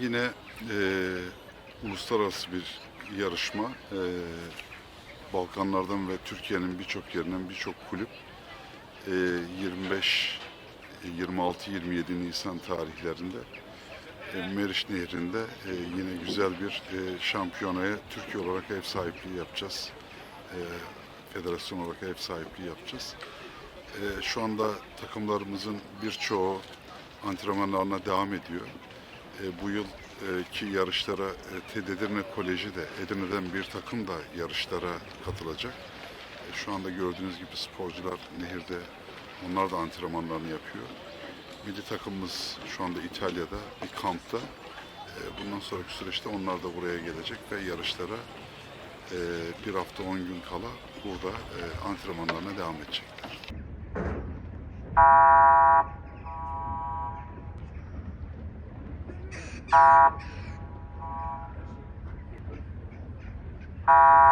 Yine e, uluslararası bir yarışma. E, Balkanlardan ve Türkiye'nin birçok yerinden birçok kulüp e, 25 26-27 Nisan tarihlerinde e, Meriç Nehri'nde e, yine güzel bir e, şampiyonaya Türkiye olarak ev sahipliği yapacağız. E, federasyon olarak ev sahipliği yapacağız. E, şu anda takımlarımızın birçoğu antrenmanlarına devam ediyor. E, bu yıl e, yarışlara e, TED Edirne Koleji de Edirne'den bir takım da yarışlara katılacak. Şu anda gördüğünüz gibi sporcular nehirde onlar da antrenmanlarını yapıyor. Milli takımımız şu anda İtalya'da bir kampta. Bundan sonraki süreçte onlar da buraya gelecek ve yarışlara bir hafta 10 gün kala burada antrenmanlarına devam edecekler. Thank you.